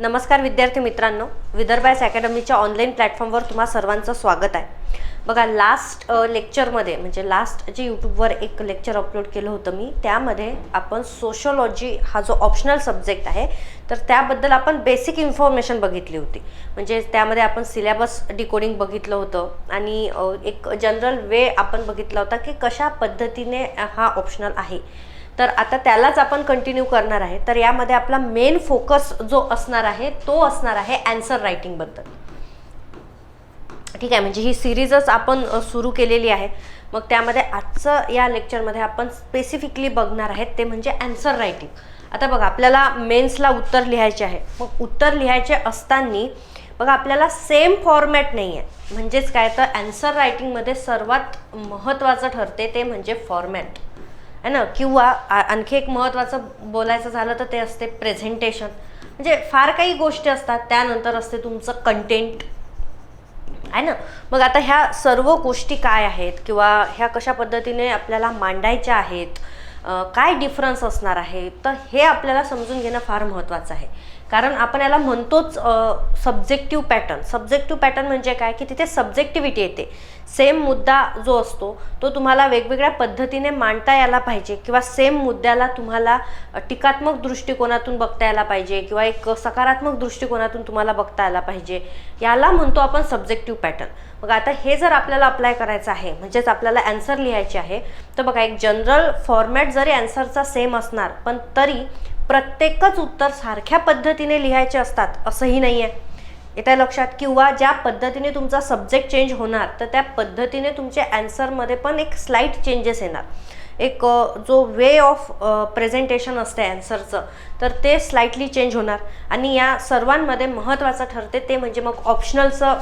नमस्कार विद्यार्थी मित्रांनो विदर्भास अकॅडमीच्या ऑनलाईन प्लॅटफॉर्मवर तुम्हा सर्वांचं स्वागत आहे. बघा लास्ट लेक्चरमध्ये म्हणजे लास्ट जे यूट्यूबवर एक लेक्चर अपलोड केलं होतं मी त्यामध्ये आपण सोशोलॉजी हा जो ऑप्शनल सब्जेक्ट आहे तर त्याबद्दल आपण बेसिक इन्फॉर्मेशन बघितली होती. म्हणजे त्यामध्ये आपण सिलेबस डिकोडिंग बघितलं होतं आणि एक जनरल वे आपण बघितला होता की कशा पद्धतीने हा ऑप्शनल आहे. तर आता त्यालाच आपण कंटिन्यू करणार आहे. तर यामध्ये आपला मेन फोकस जो असणार आहे तो असणार आहे अँसर रायटिंगबद्दल ठीक आहे म्हणजे ही सिरीजच आपण सुरू केलेली आहे. मग त्यामध्ये आजचं या लेक्चरमध्ये आपण स्पेसिफिकली बघणार आहेत ते म्हणजे अँसर रायटिंग आता बघा आपल्याला मेन्सला उत्तर लिहायचे आहे. मग उत्तर लिहायचे असताना बघा आपल्याला सेम फॉर्मॅट नाही आहे म्हणजेच काय? तर अँसर रायटिंगमध्ये सर्वात महत्त्वाचं ठरते ते म्हणजे फॉर्मॅट आहे ना? किंवा आणखी एक महत्त्वाचं बोलायचं झालं तर ते असते प्रेझेंटेशन म्हणजे फार काही गोष्टी असतात त्यानंतर असते तुमचं कंटेंट आहे ना? मग आता ह्या सर्व गोष्टी काय आहेत किंवा ह्या कशा पद्धतीने आपल्याला मांडायच्या आहेत काय डिफरन्स असणार आहे? तर हे आपल्याला समजून घेणं फार महत्त्वाचं आहे. कारण आपण याला म्हणतोच सब्जेक्टिव्ह पॅटर्न सब्जेक्टिव्ह पॅटर्न म्हणजे काय? की तिथे सब्जेक्टिव्हिटी येते. सेम मुद्दा जो असतो तो तुम्हाला वेगवेगळ्या पद्धतीने मांडता यायला पाहिजे किंवा सेम मुद्द्याला तुम्हाला टीकात्मक दृष्टिकोनातून बघता यायला पाहिजे किंवा एक सकारात्मक दृष्टिकोनातून तुम्हाला बघता यायला पाहिजे. याला म्हणतो आपण सब्जेक्टिव्ह पॅटर्न मग आता हे जर आपल्याला अप्लाय करायचं आहे म्हणजेच आपल्याला ॲन्सर लिहायचे आहे तर बघा एक जनरल फॉर्मॅट जरी ॲन्सरचा सेम असणार पण तरी प्रत्येकच उत्तर सारख्या पद्धतीने लिहायचे असतात असंही नाही आहे येत्या लक्षात किंवा ज्या पद्धतीने तुमचा सब्जेक्ट चेंज होणार तर त्या पद्धतीने तुमच्या अँसरमध्ये पण एक स्लाईट चेंजेस येणार. एक जो वे ऑफ प्रेझेंटेशन असते अँसरचं तर ते स्लाईटली चेंज होणार. आणि या सर्वांमध्ये महत्त्वाचं ठरते ते म्हणजे मग ऑप्शनलचं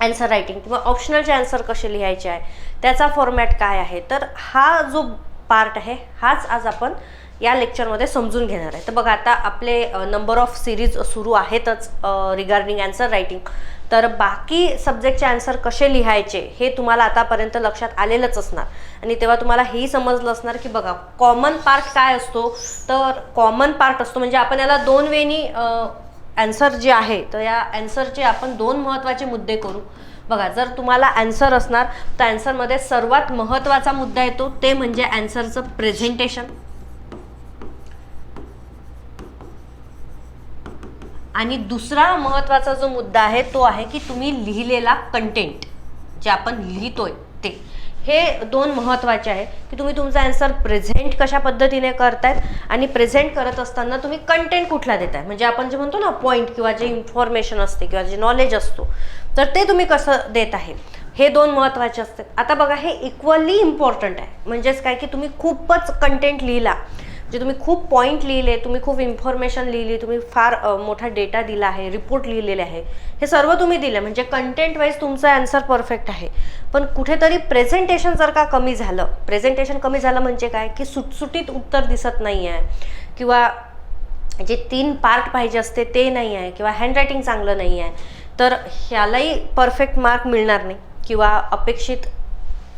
अँसर रायटिंग किंवा ऑप्शनलचे आन्सर कसे लिहायचे आहे त्याचा फॉर्मॅट काय आहे. तर हा जो पार्ट आहे हाच आज आपण या लेक्चरमध्ये समजून घेणार आहे. तर बघा आता आपले नंबर ऑफ सिरीज सुरू आहेतच रिगार्डिंग अँसर रायटिंग तर बाकी सब्जेक्टचे आन्सर कसे लिहायचे हे तुम्हाला आतापर्यंत लक्षात आलेलंच असणार. आणि तेव्हा तुम्हाला हेही समजलं असणार की बघा कॉमन पार्ट काय असतो? तर कॉमन पार्ट असतो म्हणजे आपण याला दोन वेनी अँसर जे आहे तर या अँसरचे आपण दोन महत्त्वाचे मुद्दे करू. बघा जर तुम्हाला अँसर असणार तर अँसरमध्ये सर्वात महत्त्वाचा मुद्दा येतो ते म्हणजे अँसरचं प्रेझेंटेशन आणि दुसरा महत्त्वाचा जो मुद्दा आहे तो आहे की तुम्ही लिहिलेला कंटेंट जे आपण लिहितोय ते. हे दोन महत्त्वाचे आहे की तुम्ही तुमचा आन्सर प्रेझेंट कशा पद्धतीने करतायत आणि प्रेझेंट करत असताना तुम्ही कंटेंट कुठला देताय? म्हणजे आपण जे म्हणतो ना पॉईंट किंवा जे इन्फॉर्मेशन असते किंवा जे नॉलेज असतो तर ते तुम्ही कसं देत आहे? हे दोन महत्त्वाचे असतात. आता बघा हे इक्वली इम्पॉर्टंट आहे. म्हणजेच काय की तुम्ही खूपच कंटेंट लिहिला जे तुम्ही खूप पॉईंट लिहिले तुम्ही खूप इन्फॉर्मेशन लिहिली तुम्ही फार मोठा डेटा दिला आहे रिपोर्ट लिहिलेले आहे हे सर्व तुम्ही दिलं. म्हणजे कंटेंट वाईज तुमचा आन्सर परफेक्ट आहे. पण कुठेतरी प्रेझेंटेशन जर का कमी झालं प्रेझेंटेशन कमी झालं म्हणजे काय? की सुटसुटीत उत्तर दिसत नाही आहे किंवा जे तीन पार्ट पाहिजे असते ते नाही आहे किंवा हँडरायटिंग चांगलं नाही आहे तर ह्यालाही परफेक्ट मार्क मिळणार नाही. किंवा अपेक्षित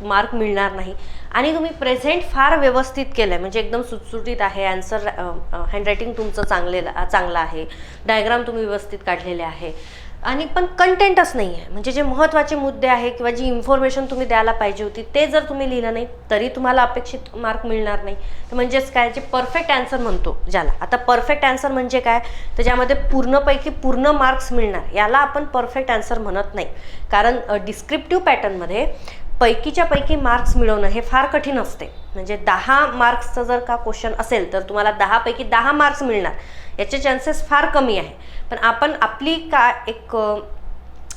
मार्क मिळणार नाही. आणि तुम्ही प्रेझेंट फार व्यवस्थित केलं आहे म्हणजे एकदम सुटसुटीत आहे. अन्सर हँडरायटिंग तुमचं चांगले चांगलं आहे. डायग्राम तुम्ही व्यवस्थित काढलेले आहे. आणि पण कंटेंटच नाही आहे म्हणजे जे महत्त्वाचे मुद्दे आहे किंवा जी इन्फॉर्मेशन तुम्ही द्यायला पाहिजे होती ते जर तुम्ही लिहिलं नाही तरी तुम्हाला अपेक्षित मार्क मिळणार नाही. तर म्हणजेच काय? जे परफेक्ट आन्सर म्हणतो ज्याला. आता परफेक्ट आन्सर म्हणजे काय? तर ज्यामध्ये पूर्णपैकी पूर्ण मार्क्स मिळणार. याला आपण परफेक्ट आन्सर म्हणत नाही. कारण डिस्क्रिप्टिव्ह पॅटर्नमध्ये पैकीच्या पैकी मार्क्स मिळवणं हे फार कठीण असते. म्हणजे दहा मार्क्सचं जर का क्वेश्चन असेल तर तुम्हाला दहापैकी दहा मार्क्स मिळणार. याचे चान्सेस फार कमी आहे. पण आपण आपली का एक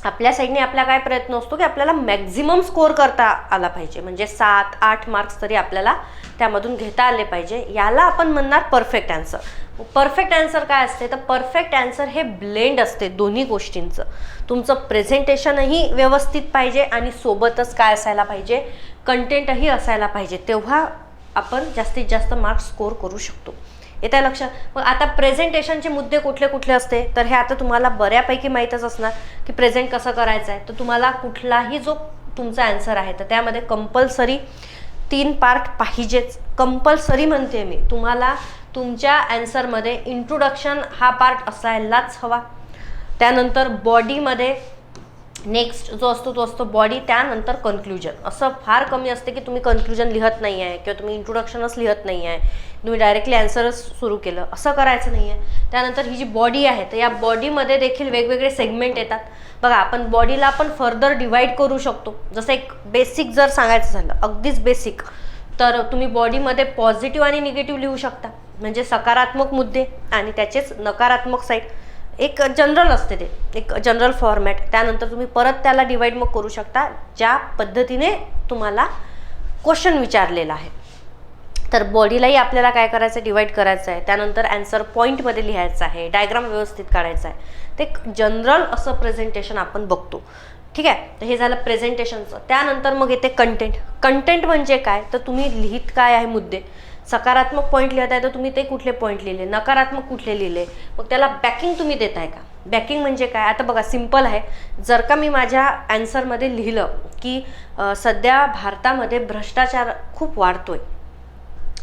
आपल्या साईडने आपला काय प्रयत्न असतो की आपल्याला मॅक्झिमम स्कोअर करता आला पाहिजे. म्हणजे सात आठ मार्क्स तरी आपल्याला त्यामधून घेता आले पाहिजे. याला आपण म्हणणार परफेक्ट आन्सर परफेक्ट आन्सर काय असते? तर परफेक्ट आन्सर हे ब्लेंड असते दोन्ही गोष्टींचं. तुमचं प्रेझेंटेशनही व्यवस्थित पाहिजे आणि सोबतच काय असायला पाहिजे? कंटेंटही असायला पाहिजे. तेव्हा आपण जास्तीत जास्त मार्क्स स्कोअर करू शकतो. येत्या लक्षात? मग आता प्रेझेंटेशनचे मुद्दे कुठले कुठले असते? तर हे आता तुम्हाला बऱ्यापैकी माहीतच असणार की प्रेझेंट कसं करायचं आहे तर तुम्हाला कुठलाही जो तुमचा आन्सर आहे तर त्यामध्ये कंपल्सरी तीन पार्ट पाहिजेच. कंपल्सरी म्हणते मी. तुम्हाला तुमच्या ॲन्सरमध्ये इंट्रोडक्शन हा पार्ट असायलाच हवा. त्यानंतर बॉडीमध्ये नेक्स्ट जो असतो तो असतो बॉडी त्यानंतर कन्क्लुजन असं फार कमी असते की तुम्ही कन्क्लुजन लिहत नाही आहे किंवा तुम्ही इंट्रोडक्शनच लिहत नाही आहे तुम्ही डायरेक्टली अँसरच सुरू केलं. असं करायचं नाही आहे त्यानंतर ही जी बॉडी आहे तर या बॉडीमध्ये देखील वेगवेगळे सेगमेंट येतात. बघा आपण बॉडीला आपण फर्दर डिवाईड करू शकतो. जसं एक बेसिक जर सांगायचं झालं अगदीच बेसिक तर तुम्ही बॉडीमध्ये पॉझिटिव्ह आणि निगेटिव्ह लिहू शकता. म्हणजे सकारात्मक मुद्दे आणि त्याचेच नकारात्मक साईड एक जनरल असते ते एक जनरल फॉर्मॅट. त्यानंतर तुम्ही परत त्याला डिवाईड मग करू शकता ज्या पद्धतीने तुम्हाला क्वेश्चन विचारलेला आहे. तर बॉडीलाही आपल्याला काय करायचं आहे डिवाईड करायचं आहे त्यानंतर अँसर पॉईंटमध्ये लिहायचं आहे डायग्राम व्यवस्थित काढायचं आहे. ते एक जनरल असं प्रेझेंटेशन आपण बघतो. ठीक आहे? तर हे झालं प्रेझेंटेशनचं त्यानंतर मग येते कंटेंट कंटेंट म्हणजे काय? तर तुम्ही लिहित काय आहे मुद्दे? सकारात्मक पॉईंट लिहित आहे तर तुम्ही ते कुठले पॉईंट लिहिले? नकारात्मक कुठले लिहिले? मग त्याला बॅकिंग तुम्ही देत आहे का? बॅकिंग म्हणजे काय? आता बघा सिंपल आहे. जर का मी माझ्या अँसरमध्ये लिहिलं की सध्या भारतामध्ये भ्रष्टाचार खूप वाढतोय.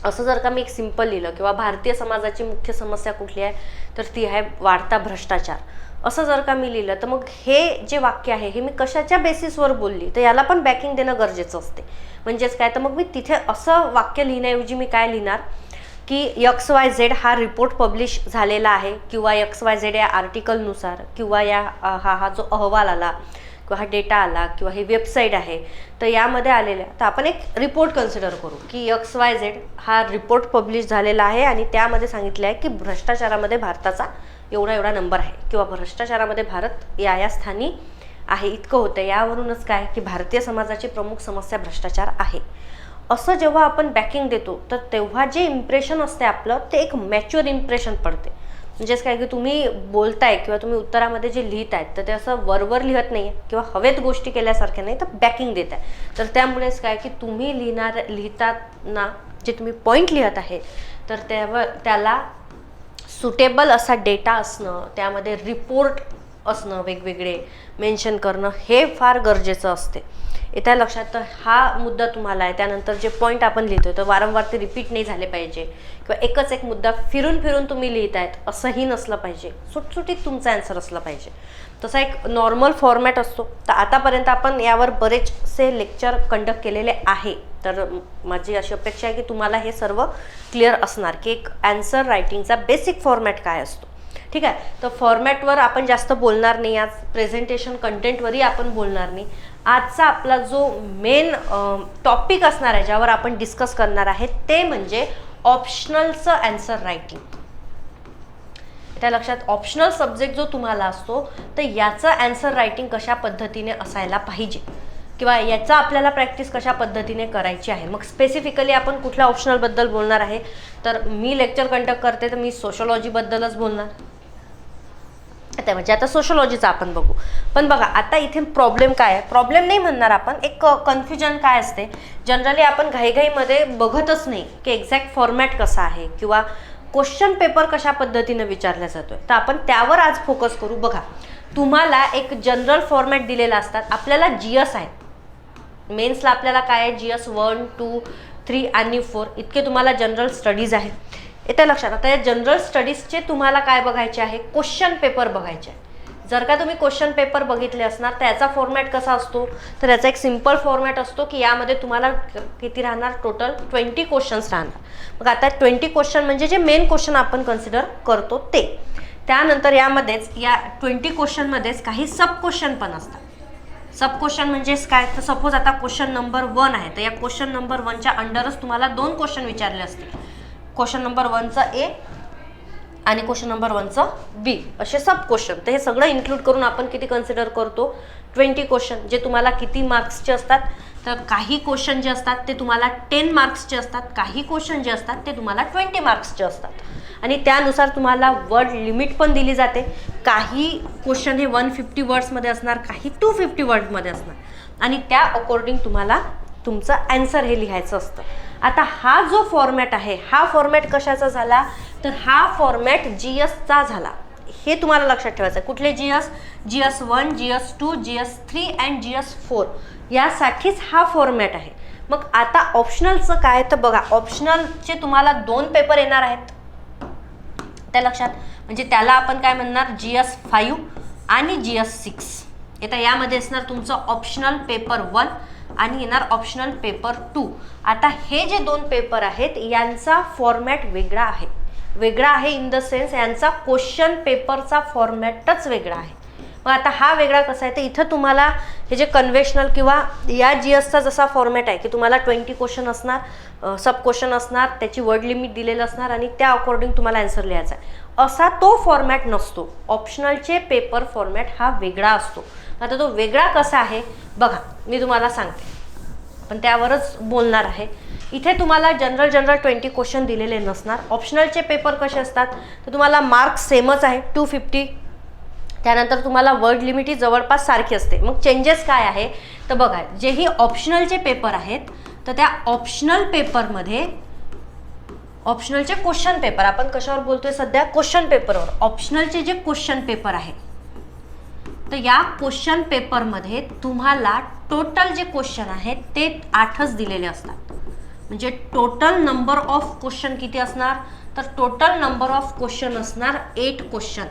असं जर का मी एक सिंपल लिहिलं किंवा भारतीय समाजाची मुख्य समस्या कुठली आहे? तर ती आहे वाढता भ्रष्टाचार. असं जर का मी लिहिलं तर मग हे जे वाक्य आहे हे मी कशाच्या बेसिसवर बोलली? तर याला पण बॅकिंग देणं गरजेचं असते. म्हणजेच काय? तर मग मी तिथे असं वाक्य लिहिण्याऐवजी मी काय लिहिणार? की यक्स वाय झेड हा रिपोर्ट पब्लिश झालेला आहे किंवा यक्स वाय झेड या आर्टिकलनुसार किंवा या हा हा जो अहवाल आला किंवा हा डेटा आला किंवा हे वेबसाईट आहे तर यामध्ये आलेल्या तर आपण एक रिपोर्ट कन्सिडर करू की यक्स वाय झेड हा रिपोर्ट पब्लिश झालेला आहे आणि त्यामध्ये सांगितलं आहे की भ्रष्टाचारामध्ये भारताचा एवढा एवढा नंबर आहे. किंवा भ्रष्टाचारामध्ये भारत या या स्थानी आहे. इतकं होतं. यावरूनच काय? की भारतीय समाजाची प्रमुख समस्या भ्रष्टाचार आहे. असं जेव्हा आपण बॅकिंग देतो तर तेव्हा जे इम्प्रेशन असते आपलं ते एक मॅच्युअर इम्प्रेशन पडते. म्हणजेच काय? की तुम्ही बोलताय किंवा तुम्ही उत्तरामध्ये जे लिहित आहेत तर ते असं वरवर लिहत नाही आहे किंवा हवेत गोष्टी केल्यासारख्या नाही तर बॅकिंग देत आहे तर त्यामुळेच काय? की तुम्ही लिहिणार लिहिताना जे तुम्ही पॉईंट लिहत आहे तर त्यावर त्याला सुटेबल असा डेटा असणं त्यामध्ये रिपोर्ट असणं वेगवेगळे मेन्शन करणं हे फार गरजेचं असते. येत्या लक्षात तर हा मुद्दा तुम्हाला आहे. त्यानंतर जे पॉईंट आपण लिहितो तर वारंवार ते रिपीट नाही झाले पाहिजे. किंवा एकच एक मुद्दा फिरून फिरून तुम्ही लिहित आहेत असंही नसलं पाहिजे. सुटसुटीत तुमचा आन्सर असला पाहिजे. तसा एक नॉर्मल फॉर्मॅट असतो. तर आतापर्यंत आपण यावर बरेचसे लेक्चर कंडक्ट केलेले आहे. तर माझी अशी अपेक्षा आहे की तुम्हाला हे सर्व क्लिअर असणार की एक अँसर रायटिंगचा बेसिक फॉर्मॅट काय असतो. ठीक आहे? तर फॉर्मॅटवर आपण जास्त बोलणार नाही. आज प्रेझेंटेशन कंटेंटवरही आपण बोलणार नाही. आजचा आपला जो मेन टॉपिक असणार आहे ज्यावर आपण डिस्कस करणार आहे ते म्हणजे ऑप्शनलचं अँसर रायटिंग त्या लक्षात ऑप्शनल सब्जेक्ट जो तुम्हाला असतो तर याचं अँसर रायटिंग कशा पद्धतीने असायला पाहिजे? किंवा याचा आपल्याला प्रॅक्टिस कशा पद्धतीने करायची आहे? मग स्पेसिफिकली आपण कुठल्या ऑप्शनलबद्दल बोलणार आहे? तर मी लेक्चर कंडक्ट करते तर मी सोशोलॉजीबद्दलच बोलणार. आता म्हणजे आता सोशोलॉजीचं आपण बघू. पण बघा आता इथे प्रॉब्लेम काय आहे? प्रॉब्लेम नाही म्हणणार आपण एक कन्फ्युजन काय असते? जनरली आपण घाईघाईमध्ये बघतच नाही की एक्झॅक्ट फॉर्मॅट कसा आहे किंवा क्वेश्चन पेपर कशा पद्धतीनं विचारला जातोय. तर आपण त्यावर आज फोकस करू. बघा तुम्हाला एक जनरल फॉर्मॅट दिलेला असतात. आपल्याला जी एस आहेत मेन्सला आपल्याला काय आहे? G S one two three आणि फोर इतके तुम्हाला जनरल स्टडीज आहेत. येत्या लक्षात. आता या जनरल स्टडीजचे तुम्हाला काय बघायचे आहे? क्वेश्चन पेपर बघायचे आहे जर का तुम्ही क्वेश्चन पेपर बघितले असणार तर याचा फॉर्मॅट कसा असतो? तर याचा एक सिंपल फॉर्मॅट असतो की यामध्ये तुम्हाला किती राहणार? टोटल ट्वेंटी क्वेश्चन्स राहणार. मग आता ट्वेंटी क्वेश्चन म्हणजे जे मेन क्वेश्चन आपण कन्सिडर करतो ते. त्यानंतर यामध्येच या ट्वेंटी क्वेश्चनमध्येच काही सब क्वेश्चन पण असतात. सब क्वेश्चन म्हणजेच काय? तर सपोज आता क्वेश्चन नंबर वन आहे. तर या क्वेश्चन नंबर वनच्या अंडरच तुम्हाला दोन क्वेश्चन विचारले असतील. क्वेश्चन नंबर वनचं ए आणि क्वेश्चन नंबर वनचं बी असे सब क्वेश्चन तर हे सगळं इन्क्लूड करून आपण किती कन्सिडर करतो? ट्वेंटी क्वेश्चन जे तुम्हाला किती मार्क्सचे असतात तर काही क्वेश्चन जे असतात ते तुम्हाला टेन मार्क्सचे असतात. काही क्वेश्चन जे असतात ते तुम्हाला ट्वेंटी मार्क्सचे असतात. आणि त्यानुसार तुम्हाला वर्ड लिमिट पण दिली जाते. काही क्वेश्चन हे वन फिफ्टी वर्ड्समध्ये असणार काही टू फिफ्टी वर्डमध्ये असणार. आणि त्या अकॉर्डिंग तुम्हाला तुमचं ॲन्सर हे लिहायचं असतं. आता हा जो फॉर्मॅट आहे हा फॉर्मॅट कशाचा झाला? तर हा फॉर्मॅट जी एसचा झाला. हे तुम्हाला लक्षात ठेवायचं आहे. कुठले G S G S one G S two G S three and G S four यासाठीच हा फॉर्मॅट आहे. मग आता ऑप्शनलचं काय? तर बघा ऑप्शनलचे तुम्हाला दोन पेपर येणार आहेत. त्या लक्षात? म्हणजे त्याला आपण काय म्हणणार? जी एस फाईव्ह आणि जी एस सिक्स आता यामध्ये असणार तुमचं ऑप्शनल पेपर वन आणि येणार ऑप्शनल पेपर टू आता हे जे दोन पेपर आहेत यांचा फॉर्मॅट वेगळा आहे. वेगळा आहे इन द सेन्स यांचा क्वेश्चन पेपरचा फॉर्मॅटच वेगळा आहे. मग आता हा वेगळा कसा आहे? तर इथं तुम्हाला हे जे कन्व्हेशनल किंवा या जी एसचा जसा फॉर्मॅट आहे की तुम्हाला ट्वेंटी क्वेश्चन असणार सब क्वेश्चन असणार त्याची वर्ड लिमिट दिलेलं असणार आणि त्या अकॉर्डिंग तुम्हाला ॲन्सर लिहायचा आहे. असा तो फॉर्मॅट नसतो. ऑप्शनलचे पेपर फॉर्मॅट हा वेगळा असतो. आता तो वेगळा कसा आहे? बघा मी तुम्हाला सांगते. पण त्यावरच बोलणार आहे. इथे तुम्हाला जनरल जनरल ट्वेंटी क्वेश्चन दिलेले नसणार. ऑप्शनलचे पेपर कसे असतात? तर तुम्हाला मार्क्स सेमच आहे. टू फिफ्टी त्यानंतर तुम्हाला वर्ड लिमिट ही जवळपास सारखी असते. मग चेंजेस काय आहे? तर बघा जेही ऑप्शनलचे पेपर आहेत तर त्या ऑप्शनल पेपरमध्ये ऑप्शनलचे क्वेश्चन पेपर आपण कशावर बोलतोय सध्या? क्वेश्चन पेपरवर ऑप्शनलचे जे क्वेश्चन पेपर आहे तर या क्वेश्चन पेपरमध्ये तुम्हाला टोटल जे क्वेश्चन आहेत ते आठच दिलेले असतात. म्हणजे टोटल नंबर ऑफ क्वेश्चन किती असणार? तर टोटल नंबर ऑफ क्वेश्चन असणार एट क्वेश्चन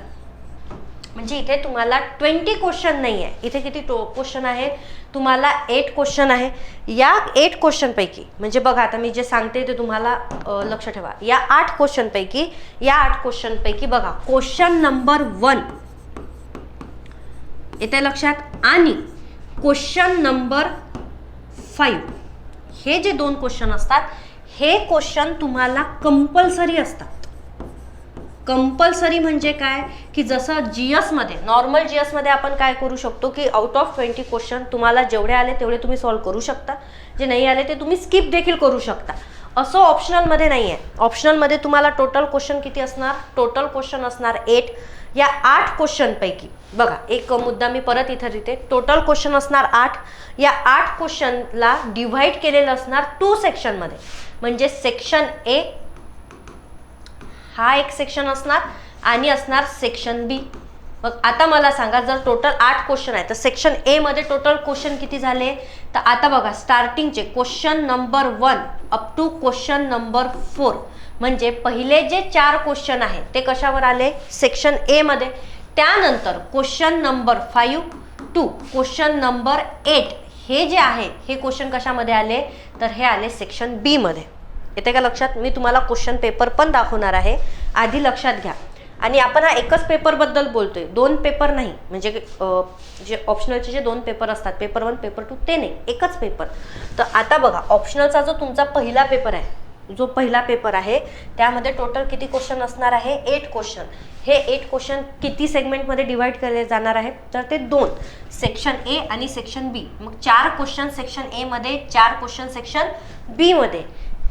म्हणजे इथे तुम्हाला ट्वेंटी क्वेश्चन नाही आहे इथे किती टो क्वेश्चन आहे? तुम्हाला एट क्वेश्चन आहे. या एट क्वेश्चनपैकी म्हणजे बघा आता मी जे सांगते ते तुम्हाला लक्ष ठेवा. या आठ क्वेश्चनपैकी या आठ क्वेश्चनपैकी बघा क्वेश्चन नंबर वन येते लक्षात? आणि क्वेश्चन नंबर फाईव्ह हे जे दोन क्वेश्चन असतात हे क्वेश्चन तुम्हाला कंपल्सरी असतात. कंपल्सरी म्हणजे काय? की जसं जी एसमध्ये नॉर्मल जी एसमध्ये आपण काय करू शकतो की आउट ऑफ ट्वेंटी क्वेश्चन तुम्हाला जेवढे आले तेवढे तुम्ही सॉल्व करू शकता. जे नाही आले ते तुम्ही स्किप देखील करू शकता. असं ऑप्शनलमध्ये नाही आहे ऑप्शनलमध्ये तुम्हाला टोटल क्वेश्चन किती असणार? टोटल क्वेश्चन असणार एट या आठ क्वेश्चनपैकी बघा एक मुद्दा मी परत इथं देते. टोटल क्वेश्चन असणार आठ. या आठ क्वेश्चनला डिव्हाइड केलेलं असणार टू सेक्शनमध्ये म्हणजे सेक्शन ए हा एक सेक्शन असणार आणि असणार सेक्शन बी मग आता मला सांगा जर टोटल आठ क्वेश्चन आहे तर सेक्शन एमध्ये टोटल क्वेश्चन किती झाले? तर आता बघा स्टार्टिंगचे question number one up to question number four म्हणजे पहिले जे चार क्वेश्चन आहेत ते कशावर आले? सेक्शन एमध्ये त्यानंतर question number five to question number eight हे जे आहे हे क्वेश्चन कशामध्ये आले? तर हे आले सेक्शन बीमध्ये येते का लक्षात? मी तुम्हाला क्वेश्चन पेपर पण दाखवणार आहे. आधी लक्षात घ्या. आणि आपण हा एकच पेपरबद्दल बोलतोय. दोन पेपर नाही. म्हणजे जे ऑप्शनलचे जे दोन पेपर असतात पेपर वन पेपर टू ते नाही. एकच पेपर तर आता बघा ऑप्शनलचा जो तुमचा पहिला पेपर आहे जो पहिला पेपर आहे त्यामध्ये टोटल किती क्वेश्चन असणार आहे? एट क्वेश्चन हे एट क्वेश्चन किती सेगमेंटमध्ये डिवाईड केले जाणार आहे तर ते दोन. सेक्शन ए आणि सेक्शन बी मग चार क्वेश्चन सेक्शन एमध्ये चार क्वेश्चन सेक्शन बीमध्ये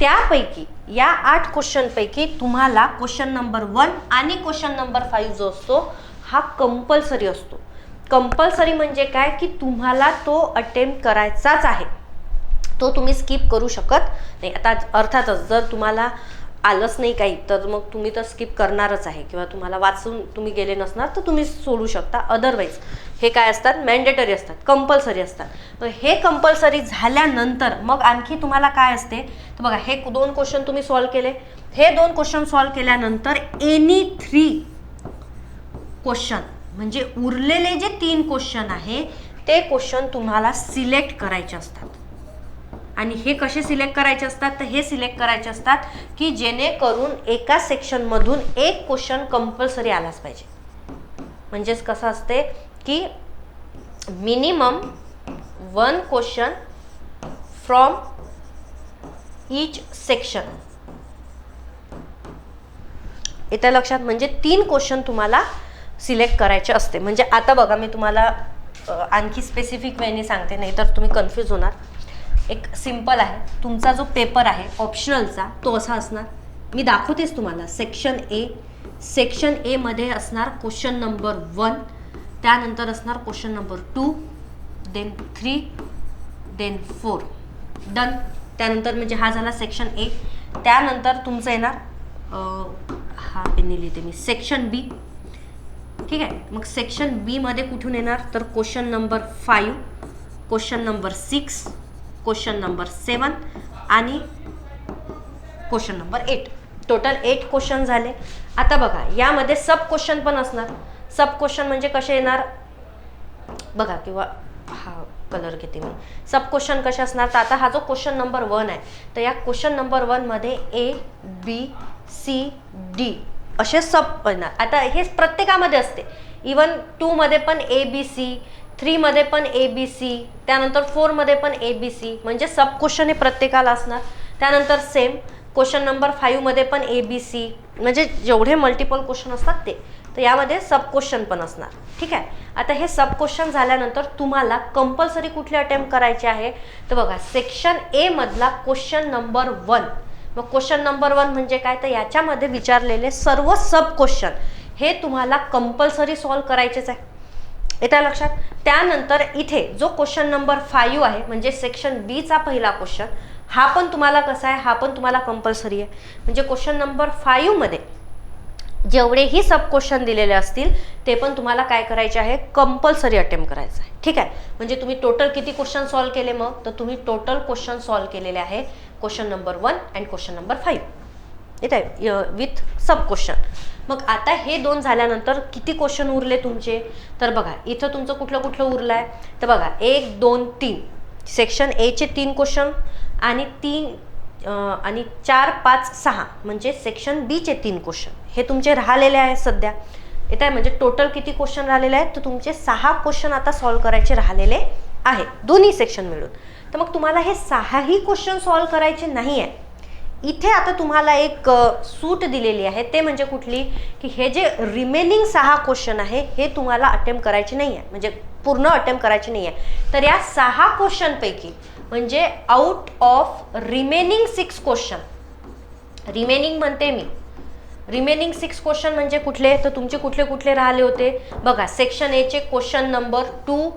त्यापैकी या आठ क्वेश्चनपैकी तुम्हाला क्वेश्चन नंबर वन आणि क्वेश्चन नंबर फाईव्ह जो असतो हा कंपल्सरी असतो. कंपल्सरी म्हणजे काय? की तुम्हाला तो अटेम्प्ट करायचाच आहे. तो तुम्ही स्किप करू शकत नाही. आता अर्थातच जर तुम्हाला आलंच नाही काही तर मग तुम्ही तर स्किप करणारच आहे. किंवा तुम्हाला वाचून तुम्ही गेले नसणार तर तुम्ही सोडू शकता. अदरवाईज हे काय असतात? मॅन्डेटरी असतात कंपल्सरी असतात. तर हे कंपल्सरी झाल्यानंतर मग आणखी तुम्हाला काय असते? तर बघा हे दोन क्वेश्चन तुम्ही सॉल्व्ह केले. हे दोन क्वेश्चन सॉल्व्ह केल्यानंतर एनी थ्री क्वेश्चन म्हणजे उरलेले जे तीन क्वेश्चन आहे ते क्वेश्चन तुम्हाला सिलेक्ट करायचे असतात. आणि हे कसे सिलेक्ट करायचे असतात? तर हे सिलेक्ट करायचे असतात की जेणेकरून एका सेक्शनमधून एक क्वेश्चन कंपल्सरी आलाच पाहिजे. म्हणजेच कसं असते? की minimum one question from each section येत्या लक्षात म्हणजे तीन क्वेश्चन तुम्हाला सिलेक्ट करायचे असते. म्हणजे आता बघा मी तुम्हाला आणखी स्पेसिफिक वेने सांगते नाही तर तुम्ही कन्फ्यूज होणार. एक सिंपल आहे. तुमचा जो पेपर आहे ऑप्शनलचा तो असा असणार. मी दाखवतेच तुम्हाला. सेक्शन ए सेक्शन एमध्ये असणार क्वेश्चन नंबर वन त्यानंतर असणार question number two then three then four done त्यानंतर म्हणजे हा झाला सेक्शन ए त्यानंतर तुमचं येणार हा पेनने लिहिते मी. सेक्शन बी ठीक आहे? मग सेक्शन बीमध्ये कुठून येणार? तर question number five question number six question number seven आणि question number eight total eight question झाले. आता बघा यामध्ये सब क्वेश्चन पण असणार. सब क्वेश्चन म्हणजे कसे येणार? बघा किंवा हा कलर घेते मी. सब क्वेश्चन कसे असणार? तर आता हा जो क्वेश्चन नंबर वन आहे तर या क्वेश्चन नंबर वनमध्ये ए बी सी डी असे सब येणार. आता हे प्रत्येकामध्ये असते. इवन टूमध्ये पण ए बी सी थ्रीमध्ये पण ए बी सी त्यानंतर फोरमध्ये पण ए बी सी म्हणजे सब क्वेश्चन हे प्रत्येकाला असणार. त्यानंतर सेम क्वेश्चन नंबर फाईव्हमध्ये पण ए बी सी म्हणजे जेवढे मल्टिपल क्वेश्चन असतात ते. तर यामध्ये सब क्वेश्चन पण असणार. ठीक आहे? आता हे सब क्वेश्चन झाल्यानंतर तुम्हाला कंपल्सरी कुठले अटेम्प्ट करायचे आहे? तर बघा सेक्शन ए मधला क्वेश्चन नंबर वन मग क्वेश्चन नंबर वन म्हणजे काय? तर याच्यामध्ये विचारलेले सर्व सब क्वेश्चन हे तुम्हाला कंपल्सरी सॉल्व करायचेच आहे. येत्या लक्षात? त्यानंतर इथे जो क्वेश्चन नंबर फाईव्ह आहे म्हणजे सेक्शन बीचा पहिला क्वेश्चन हा पण तुम्हाला कसा आहे? हा पण तुम्हाला कंपल्सरी आहे. म्हणजे क्वेश्चन नंबर फाईव्हमध्ये जेवढेही सब क्वेश्चन दिलेले असतील ते पण तुम्हाला काय करायचे आहे? कंपल्सरी अटेम्प्ट करायचं आहे. ठीक आहे? म्हणजे तुम्ही टोटल किती क्वेश्चन सॉल्व केले मग? तर तुम्ही टोटल क्वेश्चन सॉल्व केलेले आहे question number one and question number five येत आहे? विथ सब क्वेश्चन मग आता हे दोन झाल्यानंतर किती क्वेश्चन उरले तुमचे? तर बघा इथं तुमचं कुठलं कुठलं उरलं आहे तर बघा एक दोन तीन. सेक्शन एचे तीन क्वेश्चन आणि तीन आणि चार पाच सहा म्हणजे सेक्शन बीचे तीन क्वेश्चन हे तुमचे राहिलेले आहे सध्या. येत आहे म्हणजे टोटल किती क्वेश्चन राहिलेले आहेत? तर तुमचे सहा क्वेश्चन आता सॉल्व करायचे राहिलेले आहे. दोन्ही सेक्शन मिळून. तर मग तुम्हाला हे सहाही क्वेश्चन सॉल्व करायचे नाही आहे इथे आता तुम्हाला एक सूट दिलेली आहे. ते म्हणजे कुठली? की हे जे रिमेनिंग सहा क्वेश्चन आहे हे तुम्हाला अटेम्प्ट करायचे नाही आहे म्हणजे पूर्ण अटेम्प्ट करायचे नाही आहे तर या सहा क्वेश्चनपैकी म्हणजे out of remaining six question remaining म्हणते मी. रिमेनिंग सिक्स क्वेश्चन म्हणजे कुठले? तर तुमचे कुठले कुठले राहिले होते? बघा section एचे question number two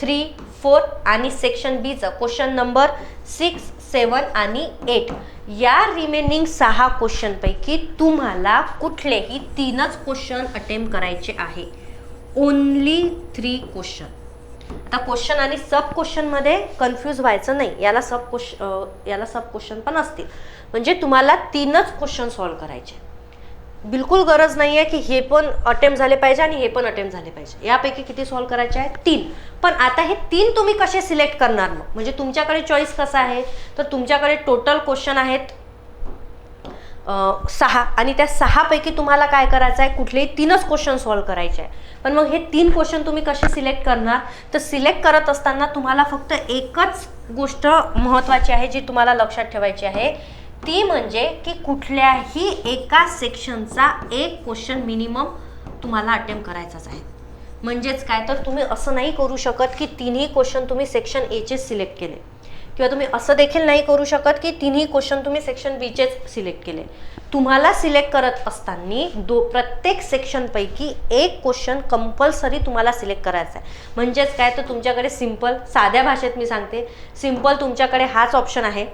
three four आणि सेक्शन बीचं क्वेश्चन नंबर सिक्स सेवन आणि एट या रिमेनिंग सहा क्वेश्चनपैकी तुम्हाला कुठलेही तीनच क्वेश्चन अटेम्प्ट करायचे आहे. ओनली थ्री क्वेश्चन आता क्वेश्चन आणि सब क्वेश्चनमध्ये कन्फ्यूज व्हायचं नाही. याला सब क्वेश्चन याला सब क्वेश्चन पण असतील. म्हणजे तुम्हाला तीनच क्वेश्चन सॉल्व करायचे. बिलकुल गरज नाही आहे की हे पण अटेम्प्ट झाले पाहिजे आणि हे पण अटेम्प्ट झाले पाहिजे. यापैकी किती सॉल्व करायचे आहेत? तीन. पण आता हे तीन तुम्ही कसे सिलेक्ट करणार मग? म्हणजे तुमच्याकडे चॉईस कसा आहे? तर तुमच्याकडे टोटल क्वेश्चन आहेत. सहा. आणि त्या सहापैकी तुम्हाला काय करायचं आहे कुठलेही तीनच क्वेश्चन सॉल्व करायचे आहे पण मग हे तीन क्वेश्चन तुम्ही कसे सिलेक्ट करणार? तर सिलेक्ट करत असताना तुम्हाला फक्त एकच गोष्ट महत्त्वाची आहे जी तुम्हाला लक्षात ठेवायची आहे. ती म्हणजे की कुठल्याही एका सेक्शनचा एक क्वेश्चन मिनिमम तुम्हाला अटेम्प्ट करायचाच आहे. म्हणजेच काय? तर तुम्ही असं नाही करू शकत की तिन्ही क्वेश्चन तुम्ही सेक्शन एचे सिलेक्ट केले. किंवा तुम्ही असं देखील नाही करू शकत की तिन्ही क्वेश्चन तुम्ही सेक्शन बीचेच सिलेक्ट केले. तुम्हाला सिलेक्ट करत असताना दो प्रत्येक सेक्शनपैकी एक क्वेश्चन कंपल्सरी तुम्हाला सिलेक्ट करायचा आहे. म्हणजेच काय? तर तुमच्याकडे सिंपल साध्या भाषेत मी सांगते. सिंपल तुमच्याकडे हाच ऑप्शन आहे.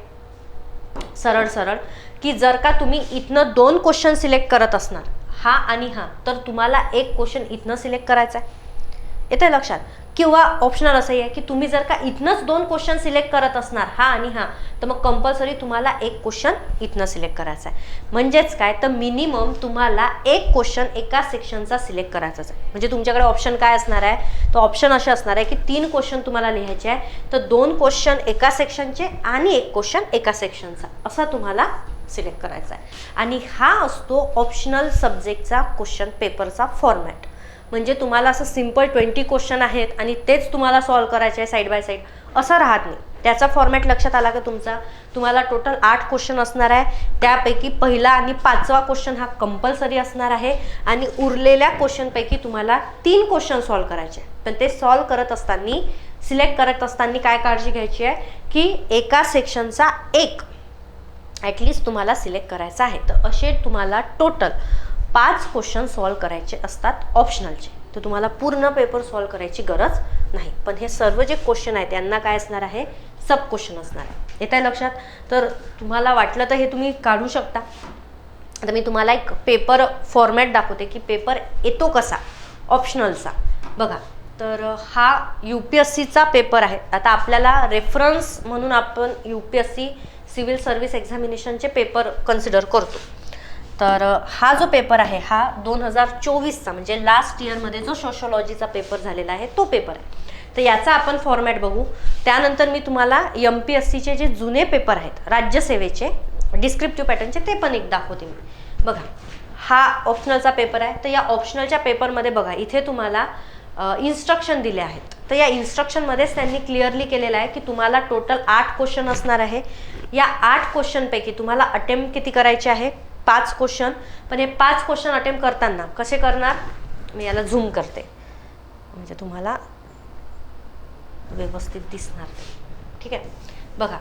सरळ सरळ. की जर का तुम्ही इथनं दोन क्वेश्चन सिलेक्ट करत असणार हा आणि हा तर तुम्हाला एक क्वेश्चन इथनं सिलेक्ट करायचा आहे. येते लक्षात? किंवा ऑप्शनल असंही आहे की तुम्ही जर का इथनंच दोन क्वेश्चन सिलेक्ट करत असणार हा आणि हा तर मग कंपल्सरी तुम्हाला एक क्वेश्चन इथनं सिलेक्ट करायचा आहे. म्हणजेच काय? तर मिनिमम तुम्हाला एक क्वेश्चन एका सेक्शनचा सिलेक्ट करायचाच आहे. म्हणजे तुमच्याकडे ऑप्शन काय असणार आहे? तर ऑप्शन असे असणार आहे की तीन क्वेश्चन तुम्हाला लिहायचे आहे. तर दोन क्वेश्चन एका सेक्शनचे आणि एक क्वेश्चन एका सेक्शनचा असा तुम्हाला सिलेक्ट करायचा आहे. आणि हा असतो ऑप्शनल सब्जेक्टचा क्वेश्चन पेपरचा फॉर्मॅट म्हणजे तुम्हाला असं सिंपल ट्वेंटी क्वेश्चन आहेत आणि तेच तुम्हाला सॉल्व करायचे आहे साईड बाय साईड असं राहत नाही. त्याचा फॉर्मॅट लक्षात आला का तुमचा? तुम्हाला टोटल आठ क्वेश्चन असणार आहे. त्यापैकी पहिला आणि पाचवा क्वेश्चन हा कंपल्सरी असणार आहे आणि उरलेल्या क्वेश्चनपैकी तुम्हाला तीन क्वेश्चन सॉल्व करायचे. आहे. पण ते सॉल्व करत असताना सिलेक्ट करत असताना काय काळजी घ्यायची आहे? की एका सेक्शनचा एक ॲटलिस्ट तुम्हाला सिलेक्ट करायचा आहे. तर असे तुम्हाला टोटल पाच क्वेश्चन सॉल्व करायचे असतात ऑप्शनलचे तर तुम्हाला पूर्ण पेपर सॉल्व करायची गरज नाही. पण हे सर्व जे क्वेश्चन आहेत त्यांना काय असणार आहे? सब क्वेश्चन असणार आहे. येत आहे लक्षात? तर तुम्हाला वाटलं तर हे तुम्ही काढू शकता. आता मी तुम्हाला एक पेपर फॉर्मॅट दाखवते की पेपर येतो कसा? ऑप्शनलचा बघा तर हा यू पी एस सीचा पेपर आहे. आता आपल्याला रेफरन्स म्हणून आपण U P S C civil service एक्झामिनेशनचे paper consider करतो. तर हा जो पेपर आहे हा दोन हजार चोवीसचा म्हणजे लास्ट इयरमध्ये जो सोशोलॉजीचा पेपर झालेला आहे तो पेपर आहे. तर याचा आपण फॉर्मॅट बघू. त्यानंतर मी तुम्हाला एम पी एस सीचे जे जुने पेपर आहेत राज्यसेवेचे डिस्क्रिप्टिव्ह पॅटर्नचे ते पण एक दाखवते मी. बघा हा ऑप्शनलचा पेपर आहे. तर या ऑप्शनलच्या पेपरमध्ये बघा इथे तुम्हाला इन्स्ट्रक्शन दिले आहेत. तर या इन्स्ट्रक्शनमध्येच त्यांनी क्लिअरली केलेलं आहे की तुम्हाला टोटल आठ क्वेश्चन असणार आहे. या आठ क्वेश्चनपैकी तुम्हाला अटेम्प्ट किती करायचे आहे? पाच क्वेश्चन पण हे पाच क्वेश्चन अटेम्प्ट करताना कसे करणार? मी याला झूम करते. म्हणजे तुम्हाला व्यवस्थित दिसणार. ठीक आहे? बघा.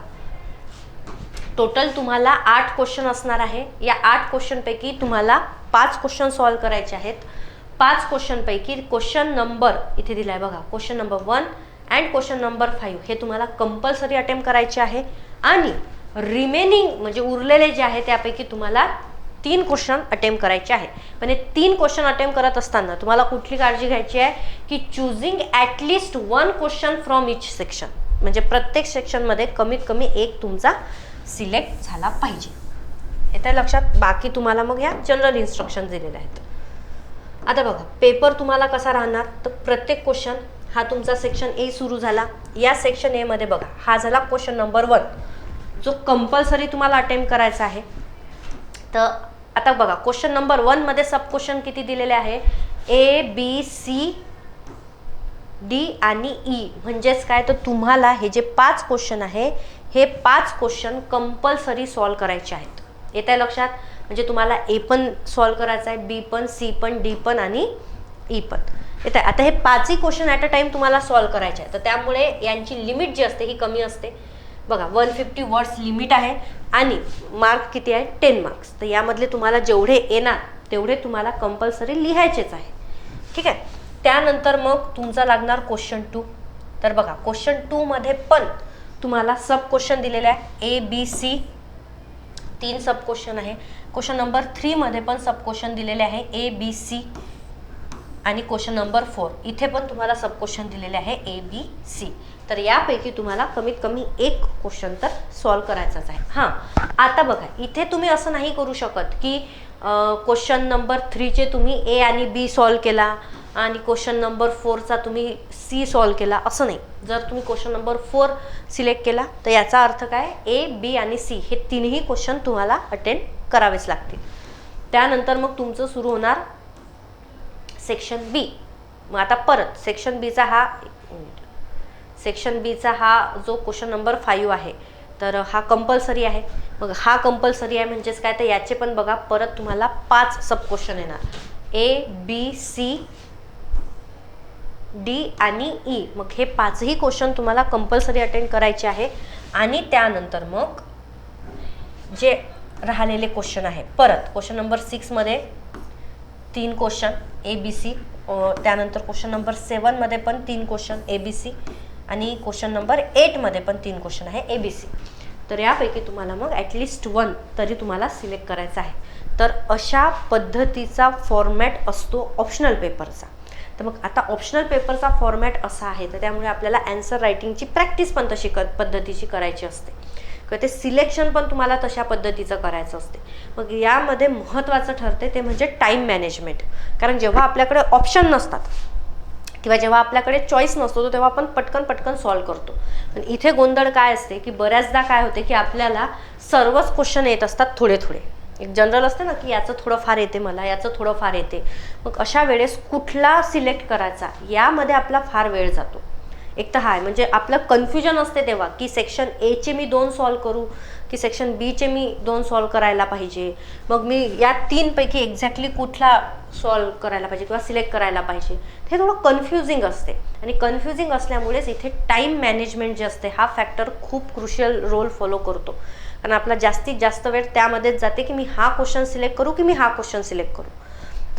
टोटल तुम्हाला आठ क्वेश्चन असणार आहे. या आठ क्वेश्चनपैकी तुम्हाला पाच क्वेश्चन सॉल्व करायचे आहेत. पाच क्वेश्चनपैकी क्वेश्चन नंबर इथे दिला आहे बघा. Question number one and question number five हे तुम्हाला कंपल्सरी अटेम्प्ट करायचे आहे. आणि रिमेनिंग म्हणजे उरलेले जे आहे त्यापैकी तुम्हाला तीन क्वेश्चन अटेम्प्ट करायचे आहे पण हे तीन क्वेश्चन अटेम्प्ट करत असताना तुम्हाला कुठली काळजी घ्यायची आहे? की choosing at least one question from each section म्हणजे प्रत्येक सेक्शनमध्ये कमीत कमी एक तुमचा सिलेक्ट झाला पाहिजे. येत्या लक्षात बाकी तुम्हाला मग या जनरल इन्स्ट्रक्शन दिलेले आहेत. आता बघा पेपर तुम्हाला कसा राहणार? तर प्रत्येक क्वेश्चन हा तुमचा सेक्शन ए सुरू झाला. या सेक्शन एमध्ये बघा हा झाला क्वेश्चन नंबर वन जो कंपल्सरी तुम्हाला अटेम्प्ट करायचा आहे तर आता बघा क्वेश्चन नंबर वनमध्ये सब क्वेश्चन किती दिलेले आहे? ए बी सी डी आणि ई म्हणजेच काय? तर तुम्हाला हे जे पाच क्वेश्चन आहे हे पाच क्वेश्चन कंपल्सरी सॉल्व करायचे आहेत. येत आहे लक्षात? म्हणजे तुम्हाला ए पण सॉल्व करायचं आहे बी पण सी पण डी पण आणि ई पण. येत आहे आता हे पाचही क्वेश्चन ॲट अ टाइम तुम्हाला सॉल्व करायचे आहे तर त्यामुळे यांची लिमिट जी असते ही कमी असते. बघा वन फिफ्टी वर्ड्स लिमिट आहे आणि मार्क किती आहे? टेन मार्क्स तर यामधले तुम्हाला जेवढे येणार तेवढे तुम्हाला कंपल्सरी लिहायचेच आहे. ठीक आहे? त्यानंतर मग तुमचा लागणार क्वेश्चन टू तर बघा क्वेश्चन टूमध्ये पण तुम्हाला सब क्वेश्चन दिलेले आहे. ए बी सी तीन सब क्वेश्चन आहे. क्वेश्चन नंबर थ्रीमध्ये पण सब क्वेश्चन दिलेले आहे. ए बी सी आणि क्वेश्चन नंबर फोर इथे पण तुम्हाला सब क्वेश्चन दिलेले आहे ए बी सी तर यापैकी तुम्हाला कमीत कमी एक क्वेश्चन तर सॉल्व करायचाच आहे. हां. आता बघा इथे तुम्ही असं नाही करू शकत की क्वेश्चन नंबर थ्रीचे तुम्ही ए आणि बी सॉल्व केला आणि क्वेश्चन नंबर फोरचा तुम्ही सी सॉल्व केला. असं नाही. जर तुम्ही क्वेश्चन नंबर फोर सिलेक्ट केला तर याचा अर्थ काय? ए बी आणि सी हे तिन्ही क्वेश्चन तुम्हाला अटेंड करावेच लागतील. त्यानंतर मग तुमचं सुरू होणार सेक्शन बी मग आता परत सेक्शन बीचा हा सेक्शन बीचा हा जो क्वेश्चन नंबर फाईव्ह आहे तर हा कंपल्सरी आहे. मग हा कंपल्सरी आहे म्हणजेच काय? तर याचे पण बघा परत तुम्हाला पाच सब क्वेश्चन येणार. ए बी सी डी आणि ई मग हे पाचही क्वेश्चन तुम्हाला कंपल्सरी अटेंड करायचे आहे. आणि त्यानंतर मग जे राहिलेले क्वेश्चन आहे परत क्वेश्चन नंबर सिक्समध्ये तीन क्वेश्चन ए बी सी त्यानंतर क्वेश्चन नंबर सेवनमध्ये पण तीन क्वेश्चन ए बी सी आणि क्वेश्चन नंबर एटमध्ये पण तीन क्वेश्चन आहे ए बी सी तर यापैकी तुम्हाला मग ॲटलिस्ट वन तरी तुम्हाला सिलेक्ट करायचं आहे. तर अशा पद्धतीचा फॉर्मॅट असतो ऑप्शनल पेपरचा तर मग आता ऑप्शनल पेपरचा फॉर्मॅट असा आहे तर त्यामुळे आपल्याला ॲन्सर रायटिंगची प्रॅक्टिस पण तशी क पद्धतीची करायची असते. किंवा ते सिलेक्शन पण तुम्हाला तशा पद्धतीचं करायचं असते. मग यामध्ये महत्त्वाचं ठरते ते म्हणजे टाईम मॅनेजमेंट. कारण जेव्हा आपल्याकडे ऑप्शन नसतात किंवा जेव्हा आपल्याकडे चॉईस नसतो तेव्हा आपण पटकन पटकन सॉल्व करतो. पण इथे गोंधळ काय असते की बऱ्याचदा काय होते की आपल्याला सर्वच क्वेश्चन येत असतात थोडे थोडे. एक जनरल असते ना की याचं थोडं फार येते मला याचं थोडं फार येते. मग अशा वेळेस कुठला सिलेक्ट करायचा यामध्ये आपला फार वेळ जातो. एक तर हाय. म्हणजे आपलं कन्फ्युजन असते तेव्हा की सेक्शन एचे मी दोन सॉल्व करू की सेक्शन बीचे मी दोन सॉल्व करायला पाहिजे. मग मी या तीनपैकी एक्झॅक्टली कुठला सॉल्व करायला पाहिजे किंवा सिलेक्ट करायला पाहिजे. हे थोडं कन्फ्युजिंग असते. आणि कन्फ्युजिंग असल्यामुळेच इथे टाईम मॅनेजमेंट जे असते हा फॅक्टर खूप क्रुशियल रोल फॉलो करतो. कारण आपला जास्तीत जास्त वेळ त्यामध्येच जाते की मी हा क्वेश्चन सिलेक्ट करू की मी हा क्वेश्चन सिलेक्ट करू.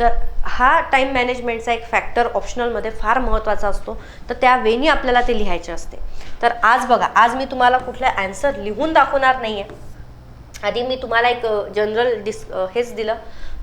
तर हा टाईम मॅनेजमेंटचा एक फॅक्टर ऑप्शनलमध्ये फार महत्त्वाचा असतो. तर त्या वेनी आपल्याला ते लिहायचे असते. तर आज बघा आज मी तुम्हाला कुठला ॲन्सर लिहून दाखवणार नाही आहे आधी मी तुम्हाला एक जनरल डिस हेच दिलं.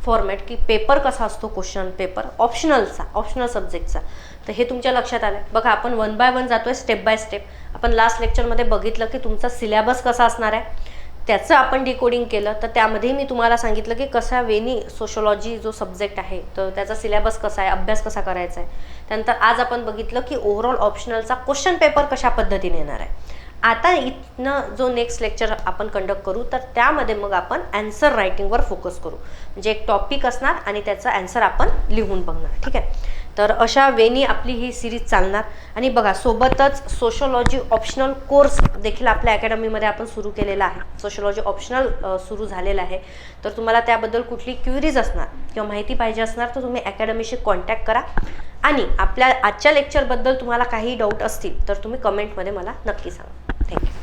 फॉर्मॅट की पेपर कसा असतो क्वेश्चन पेपर ऑप्शनलचा ऑप्शनल सब्जेक्टचा तर हे तुमच्या लक्षात आलं बघा आपण वन बाय वन जातोय स्टेप बाय स्टेप आपण लास्ट लेक्चरमध्ये बघितलं की तुमचा सिलेबस कसा असणार आहे? त्याचं आपण डिकोडिंग केलं तर त्यामध्ये मी तुम्हाला सांगितलं की कसा वेनी सोशोलॉजी जो सब्जेक्ट आहे तर त्याचा सिलेबस कसा आहे अभ्यास कसा करायचा आहे. त्यानंतर आज आपण बघितलं की ओव्हरऑल ऑप्शनलचा क्वेश्चन पेपर कशा पद्धतीने येणार आहे. आता इथनं जो नेक्स्ट लेक्चर आपण कंडक्ट करू तर त्यामध्ये मग आपण अँसर रायटिंगवर फोकस करू. म्हणजे एक टॉपिक असणार आणि त्याचा अँसर आपण लिहून बघणार ठीक आहे? तर अशा वेनी आपली ही सिरीज चालणार. आणि बघा सोबतच सोशोलॉजी ऑप्शनल कोर्स देखील आपल्या अकॅडमीमध्ये आपण सुरू केलेला आहे. सोशोलॉजी ऑप्शनल सुरू झालेला आहे. तर तुम्हाला त्याबद्दल कुठली क्युरीज असणार किंवा माहिती पाहिजे असणार तर तुम्ही अकॅडमीशी कॉन्टॅक्ट करा. आणि आपल्या आजच्या लेक्चरबद्दल तुम्हाला काही डाऊट असतील तर तुम्ही कमेंटमध्ये मला नक्की सांगा. थँक्यू